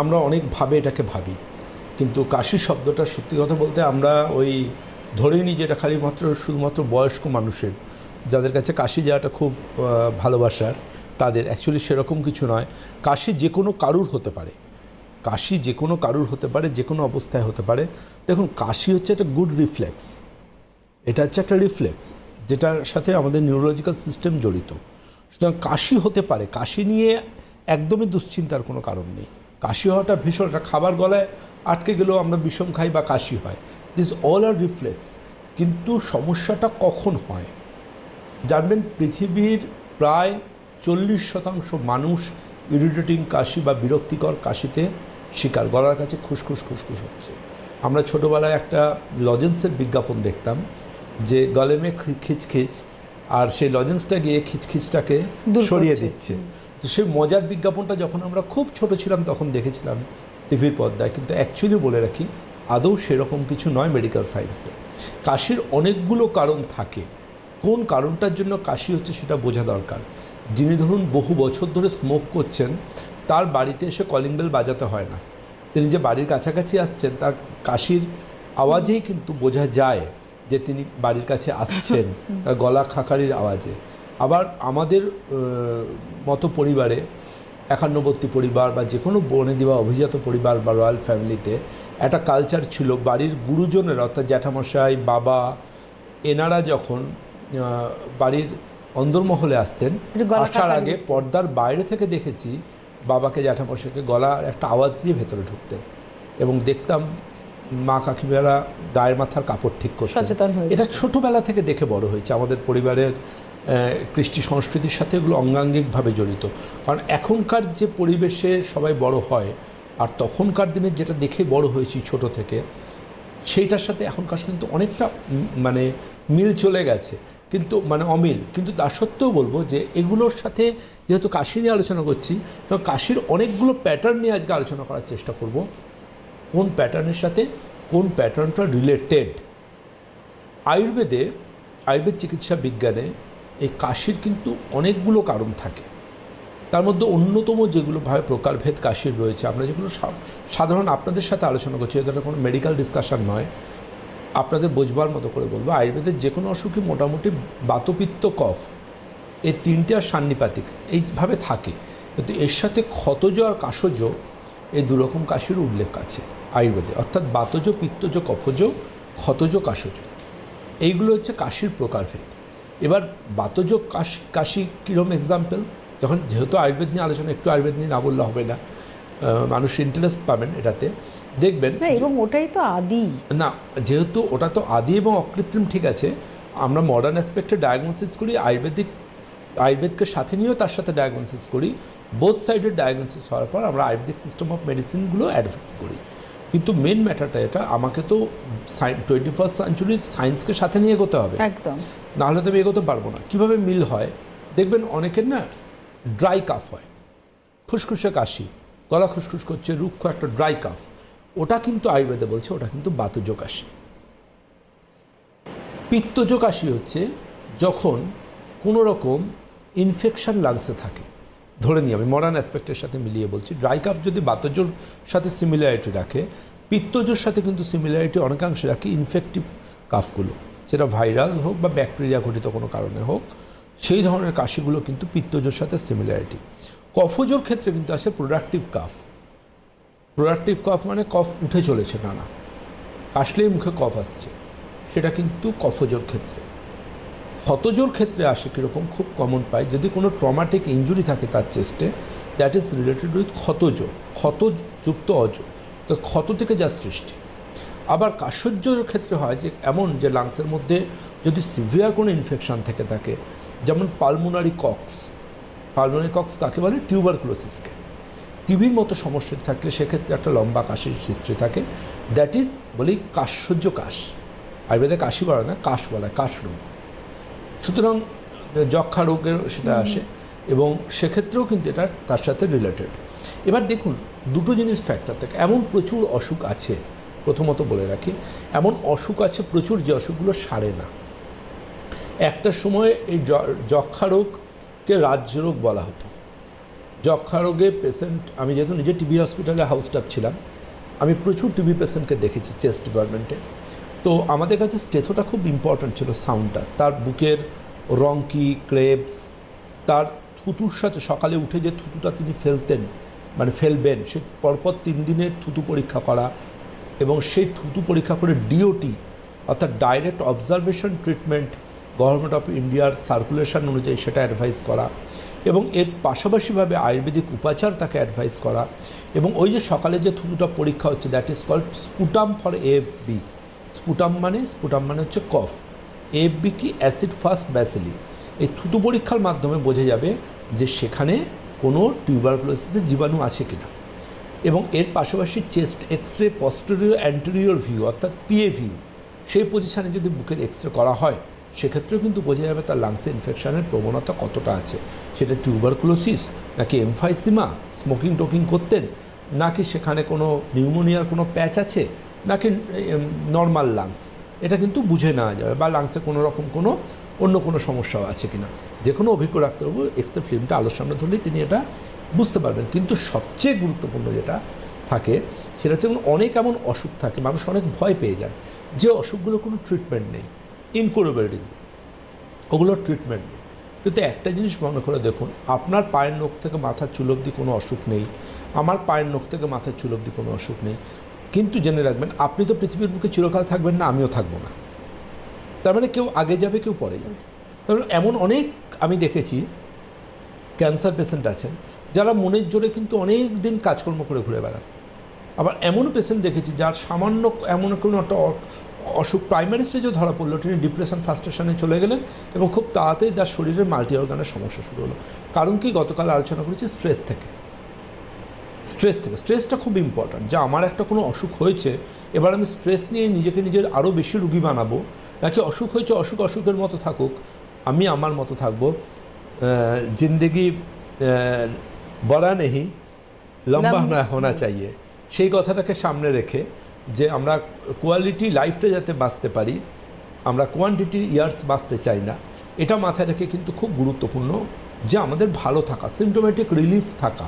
আমরা অনেকভাবে এটাকে ভাবি। কিন্তু কাশি শব্দটা সত্যি কথা বলতে আমরা ওই ধরে নিই যেটা খালি মাত্র শুধুমাত্র বয়স্ক মানুষের, যাদের কাছে কাশি যাওয়াটা খুব ভালোবাসার, তাদের অ্যাকচুয়ালি সেরকম কিছু নয়। কাশি যে কোনো কারুর হতে পারে। কাশি যে কোনো কারুর হতে পারে, যে কোনো অবস্থায় হতে পারে। দেখুন, কাশি হচ্ছে একটা গুড রিফ্লেক্স এটা হচ্ছে একটা রিফ্লেক্স যেটার সাথে আমাদের নিউরোলজিক্যাল সিস্টেম জড়িত। সুতরাং কাশি হতে পারে। কাশি নিয়ে একদমই দুশ্চিন্তার কোনো কারণ নেই। কাশি হওয়াটা ভীষণ খাবার গলায় আটকে গেলেও আমরা বিষম খাই বা কাশি হয়। দিস অল আর রিফ্লেক্স কিন্তু সমস্যাটা কখন হয়? জানবেন পৃথিবীর প্রায় চল্লিশ শতাংশ মানুষ ইরিটেটিং কাশি বা বিরক্তিকর কাশিতে শিকার। গলার কাছে খুসখুস খুসখুস হচ্ছে। আমরা ছোটোবেলায় একটা লজেন্সের বিজ্ঞাপন দেখতাম যে গলে মে খিচখিচ আর সেই লজেন্সটা গিয়ে খিচখিচটাকে সরিয়ে দিচ্ছে। তো সেই মজার বিজ্ঞাপনটা যখন আমরা খুব ছোট ছিলাম তখন দেখেছিলাম টিভির পর্দায়। কিন্তু অ্যাকচুয়ালি বলে রাখি আদৌ সেরকম কিছু নয় মেডিকেল সায়েন্সে কাশির অনেকগুলো কারণ থাকে। কোন কারণটার জন্য কাশি হচ্ছে সেটা বোঝা দরকার। যিনি ধরুন বহু বছর ধরে স্মোক করছেন তার বাড়িতে এসে কলিং বেল বাজাতে হয় না। তিনি যে বাড়ির কাছাকাছি আসছেন তার কাশির আওয়াজেই কিন্তু বোঝা যায় যে তিনি বাড়ির কাছে আসছেন তার গলা খাকারির আওয়াজে। আবার আমাদের মতো পরিবারে একান্নবর্তী পরিবার বা যে কোনো বনেদি বা অভিজাত পরিবার বা রয়্যাল ফ্যামিলিতে একটা কালচার ছিল বাড়ির গুরুজনের অর্থাৎ জ্যাঠামশাই বাবা এনারা যখন বাড়ির অন্দরমহলে আসতেন আসার আগে পর্দার বাইরে থেকে দেখেছি বাবাকে জ্যাঠামশাইকে গলার একটা আওয়াজ দিয়ে ভেতরে ঢুকতেন এবং দেখতাম মা কাকিমারা গায়ের মাথার কাপড় ঠিক করতেন। এটা ছোটোবেলা থেকে দেখে বড় হয়েছে। আমাদের পরিবারের কৃষ্টি সংস্কৃতির সাথে এগুলো অঙ্গাঙ্গিকভাবে জড়িত। কারণ এখনকার যে পরিবেশে সবাই বড় হয়, আর তখনকার দিনের যেটা দেখে বড় হয়েছি ছোট থেকে, সেইটার সাথে এখনকার কিন্তু অনেকটা মানে মিল চলে গেছে। কিন্তু মানে অমিল। কিন্তু তা সত্ত্বেও বলব যে এগুলোর সাথে যেহেতু কাশি নিয়ে আলোচনা করছি, তো কাশির অনেকগুলো প্যাটার্ন নিয়ে আজকে আলোচনা করার চেষ্টা করব। কোন প্যাটার্নের সাথে, কোন প্যাটার্নটা রিলেটেড আয়ুর্বেদে, আয়ুর্বেদ চিকিৎসা বিজ্ঞানে এই কাশির কিন্তু অনেকগুলো কারণ থাকে। তার মধ্যে অন্যতম যেগুলো ভাবে প্রকারভেদ কাশির রয়েছে, আমরা যেগুলো সাধারণ আপনাদের সাথে আলোচনা করছি, এটা কোনো মেডিকেল ডিসকাশন নয়। আপনাদের বোঝবার মতো করে বলব, আয়ুর্বেদের যে কোনো অসুখই মোটামুটি বাতপিত্ত কফ, এই তিনটে সান্নিপাতিক, এইভাবে থাকে। কিন্তু এর সাথে ক্ষতজ আর কাশজ, এই দুরকম কাশির উল্লেখ আছে আয়ুর্বেদে। অর্থাৎ বাতজ, পিত্তজ, কফজ, ক্ষতজ, কাশজ। এইগুলো হচ্ছে কাশির প্রকারভেদ। এবার বাতজ কাশি কাশি কীরকম এক্সাম্পল যখন যেহেতু আয়ুর্বেদ নিয়ে আলোচনা একটু আয়ুর্বেদ নিয়ে না বললে হবে না। মানুষ ইন্টারেস্ট পাবেন এটাতে। দেখবেন এবং ওটাই তো আদি। না যেহেতু ওটা তো আদি এবং অকৃত্রিম ঠিক আছে। আমরা মডার্ন অ্যাসপেক্টে ডায়াগনোসিস করি আয়ুর্বেদিক আয়ুর্বেদকে সাথে নিয়েও তার সাথে ডায়াগনোসিস করি। বোথ সাইডের ডায়াগনোসিস হওয়ার পর আমরা আয়ুর্বেদিক সিস্টেম অফ মেডিসিনগুলো অ্যাডভাইস করি। কিন্তু মেন ম্যাটারটা এটা আমাকে তো টোয়েন্টি ফার্স্ট সেঞ্চুরির সায়েন্সকে সাথে নিয়ে এগোতে হবে। একদম। নাহলে তো আমি এগোতে পারব না। কীভাবে মিল হয়? দেখবেন অনেকের না ড্রাই কাফ হয়। খুসখুসে কাশি গলা খুসখুস করছে রুক্ষ একটা ড্রাই কাফ ওটা কিন্তু আয়ুর্বেদে বলছে ওটা কিন্তু বাতজ কাশি। পিত্তজ কাশি হচ্ছে যখন কোনো রকম ইনফেকশন লাংসে থাকে। ধরে নিই, আমি মডার্ন অ্যাসপেক্টের সাথে মিলিয়ে বলছি। ড্রাই কাফ যদি বাতজোর সাথে সিমিলারিটি রাখে পিত্তজোর সাথে কিন্তু সিমিলারিটি অনেকাংশে রাখে ইনফেক্টিভ কাফগুলো সেটা ভাইরাল হোক বা ব্যাকটেরিয়া ঘটিত কোনো কারণে হোক, সেই ধরনের কাশিগুলো কিন্তু পিত্তজোর সাথে সিমিলারিটি কফজোর ক্ষেত্রে কিন্তু আসে প্রোডাক্টিভ কাফ প্রোডাক্টিভ কফ মানে কফ উঠে চলেছে না না কাশলেই মুখে কফ আসছে। সেটা কিন্তু কফজোর ক্ষেত্রে। ক্ষতজোর ক্ষেত্রে আসে কীরকম? খুব কমন পাই। যদি কোনো ট্রমাটিক ইঞ্জুরি থাকে তার চেস্টে দ্যাট ইজ রিলেটেড উইথ ক্ষতজ ক্ষতযুক্ত অজ তো ক্ষত থেকে যা সৃষ্টি। আবার কাশজ্যর ক্ষেত্রে হয় যে, এমন যে লাংসের মধ্যে যদি সিভিয়ার কোনো ইনফেকশন থেকে থাকে, যেমন পালমোনারি কক্স পালমোনারি কক্স কাকে বলে? টিউবারকুলোসিসকে টিভির মতো সমস্যা থাকলে সেক্ষেত্রে একটা লম্বা কাশির হিস্ট্রি থাকে। দ্যাট ইজ বলি কাশসহ্য কাশ। আয়ুর্বেদে কাশি বলা না, কাশ বলা কাশ রোগ। সুতরাং যক্ষা রোগের সেটা আসে এবং সেক্ষেত্রেও কিন্তু এটা তার সাথে রিলেটেড এবার দেখুন দুটো জিনিস ফ্যাক্টর থাকে। এমন প্রচুর অসুখ আছে প্রথমত বলে রাখি এমন অসুখ আছে প্রচুর যে অসুখগুলো সারে না। একটা সময় এই যক্ষা রোগকে রাজ্য রোগ বলা হতো। যক্ষা রোগে পেশেন্ট আমি যেহেতু নিজে টিবি হসপিটালে হাউস স্টাফ ছিলাম আমি প্রচুর টিবি পেশেন্টকে দেখেছি চেস্ট ডিপার্টমেন্টে তো আমাদের কাছে স্টেথোটা খুব ইম্পর্ট্যান্ট ছিল সাউন্ডটা তার বুকের রঙ্কি ক্রেপস তার থুতুর সাথে সকালে উঠে যে থুতুটা তিনি ফেলতেন মানে ফেলবেন, সে পরপর তিন দিনের থুতু পরীক্ষা করা এবং সেই থুতু পরীক্ষা করে ডিওটি অর্থাৎ direct observation treatment government of ইন্ডিয়ার সার্কুলেশন অনুযায়ী সেটা অ্যাডভাইস করা এবং এর পাশাপাশিভাবে আয়ুর্বেদিক উপাচার তাকে অ্যাডভাইস করা এবং ওই যে সকালে যে থুতুটা পরীক্ষা হচ্ছে that is called sputum for F B sputum মানে স্পুটাম মানে হচ্ছে কফ। এফ বি কি অ্যাসিড ফার্স্ট ব্যাসিলি। এই থুতু পরীক্ষার মাধ্যমে বোঝা যাবে যে সেখানে কোনো টিউবারকুলোসিসের জীবাণু আছে কিনা। এবং এর পাশাপাশি chest x-ray posterior anterior view অর্থাৎ পিএ ভিউ সেই পজিশানে যদি বুকের এক্স রে করা হয়, সেক্ষেত্রেও কিন্তু বোঝা যাবে তার লাংসে ইনফেকশনের প্রবণতা কতটা আছে। সেটা টিউবারকুলোসিস নাকি এমফাইসিমা স্মোকিং টোকিং করতেন, নাকি সেখানে কোনো নিউমোনিয়ার কোনো প্যাচ আছে নাকি নর্মাল লাংস এটা কিন্তু বুঝে নেওয়া যাবে বা লাংসে কোনো রকম কোনো অন্য কোনো সমস্যাও আছে কিনা। যে কোনো অভিজ্ঞ ডাক্তারবাবু এক্সরে ফিল্মটা আলোর সামনে ধরলেই তিনি এটা বুঝতে পারবেন। কিন্তু সবচেয়ে গুরুত্বপূর্ণ যেটা থাকে, সেটা হচ্ছে অনেক এমন অসুখ থাকে, মানুষ অনেক ভয় পেয়ে যান, যে অসুখগুলো কোনো ট্রিটমেন্ট নেই। ইনকোরেবল ডিজিজ ওগুলোর ট্রিটমেন্ট নেই। কিন্তু একটা জিনিস মনে করে দেখুন, আপনার পায়ের নখ থেকে মাথার চুল অবধি কোনো অসুখ নেই, আমার পায়ের নখ থেকে মাথার চুল অবধি কোনো অসুখ নেই কিন্তু জেনে রাখবেন, আপনি তো পৃথিবীর বুকে চিরকাল থাকবেন না, আমিও থাকব না। তার মানে কেউ আগে যাবে, কেউ পরে যাবে। তার মানে এমন অনেক আমি দেখেছি ক্যান্সার পেশেন্ট আছেন, যারা মনের জোরে কিন্তু অনেক দিন কাজকর্ম করে ঘুরে বেড়ান। আবার এমন পেশেন্ট দেখেছি যার সামান্য এমন কোনো একটা অসুখ, প্রাইমারি স্টেজেও ধরা পড়ল, তিনি ডিপ্রেশন ফার্স্টেশনে চলে গেলেন এবং খুব তাড়াতাড়ি তার শরীরের মাল্টি অর্গানের সমস্যা শুরু হলো। কারণ কি? গতকাল আলোচনা করেছি স্ট্রেস থেকে। স্ট্রেস থেকে। স্ট্রেসটা খুব ইম্পর্ট্যান্ট যে আমার একটা কোনো অসুখ হয়েছে এবার আমি স্ট্রেস নিয়ে নিজেকে নিজের আরও বেশি রুগী বানাবো। নাকি অসুখ হয়েছে অসুখ অসুখের মতো থাকুক আমি আমার মতো থাকব। জিন্দেগি বড়া নেহি লম্বা লম্বা। না হোনা চাইয়ে। সেই কথাটাকে সামনে রেখে যে আমরা কোয়ালিটি লাইফটা যাতে বাঁচতে পারি আমরা কোয়ান্টিটি ইয়ার্স বাঁচতে চাই না এটা মাথায় রেখে কিন্তু খুব গুরুত্বপূর্ণ যে আমাদের ভালো থাকা সিমটোমেটিক রিলিফ থাকা।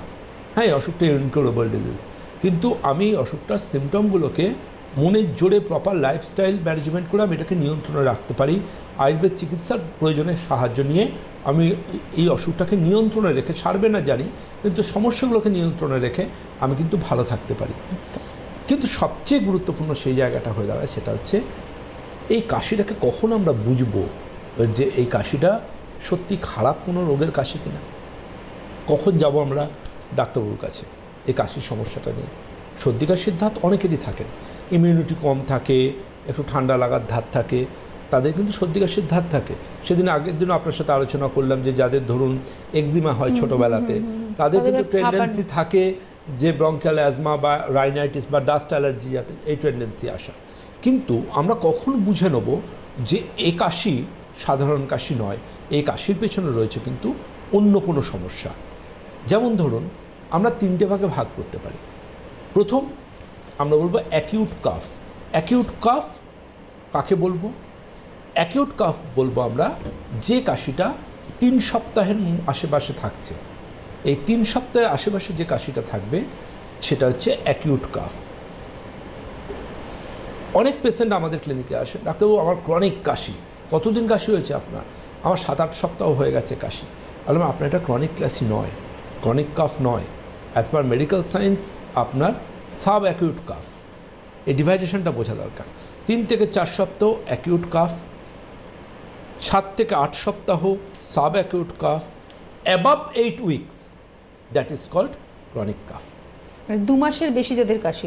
হ্যাঁ অসুখটা ইনক্রেবল ডিজিজ কিন্তু আমি অসুখটার সিমটমগুলোকে মনের জোরে প্রপার লাইফস্টাইল ম্যানেজমেন্ট করে আমি এটাকে নিয়ন্ত্রণে রাখতে পারি। আয়ুর্বেদ চিকিৎসার প্রয়োজনে সাহায্য নিয়ে আমি এই- এই অসুখটাকে নিয়ন্ত্রণে রেখে সারবে না জানি, কিন্তু সমস্যাগুলোকে নিয়ন্ত্রণে রেখে আমি কিন্তু ভালো থাকতে পারি। কিন্তু সবচেয়ে গুরুত্বপূর্ণ সেই জায়গাটা হয়ে দাঁড়ায়, সেটা হচ্ছে এই কাশিটাকে কখন আমরা বুঝব যে এই কাশিটা সত্যি খারাপ কোনো রোগের কাশি কিনা? কখন যাব আমরা? ডাক্তারবাবুর কাছে। এই কাশির সমস্যাটা নিয়ে। সর্দি কাশির ধাত অনেকেরই থাকে ইমিউনিটি কম থাকে একটু ঠান্ডা লাগার ধাত থাকে তাদের কিন্তু সর্দি কাশির ধাত থাকে। সেদিন আগের দিনও আপনার সাথে আলোচনা করলাম যে যাদের ধরুন এক্সিমা হয় ছোটোবেলাতে তাদের কিন্তু। টেন্ডেন্সি থাকে যে ব্রঙ্কাল অ্যাজমা বা রাইনাইটিস বা ডাস্ট অ্যালার্জি যাতে এই টেন্ডেন্সি আসা। কিন্তু আমরা কখন বুঝে নেব যে এই কাশি সাধারণ কাশি নয় এই কাশির পেছনে রয়েছে কিন্তু অন্য কোনো সমস্যা। যেমন ধরুন, আমরা তিনটে ভাগে ভাগ করতে পারি। প্রথম, আমরা বলব অ্যাকিউট কাফ অ্যাকিউট কাফ কাকে বলব? অ্যাকিউট কাফ বলব আমরা যে কাশিটা তিন সপ্তাহের আশেপাশে থাকছে। এই তিন সপ্তাহের আশেপাশে যে কাশিটা থাকবে, সেটা হচ্ছে অ্যাকিউট কাফ অনেক পেশেন্ট আমাদের ক্লিনিকে আসে, ডাক্তারবাবু, আমার ক্রনিক কাশি, কতদিন কাশি হয়েছে আপনার? আমার সাত আট সপ্তাহ হয়ে গেছে কাশি। বললাম আপনার এটা ক্রনিক কাশি নয়। ক্রনিক কাফ নয়। অ্যাজ পার মেডিকেল সায়েন্স আপনার সাব অ্যাকিউট কাফ এই ডিভাইডেশনটা বোঝা দরকার। তিন থেকে চার সপ্তাহ অ্যাকিউট কাফ সাত থেকে আট সপ্তাহ sub acute cough above eight weeks that is called chronic cough দু মাসের বেশি যাদের কাশি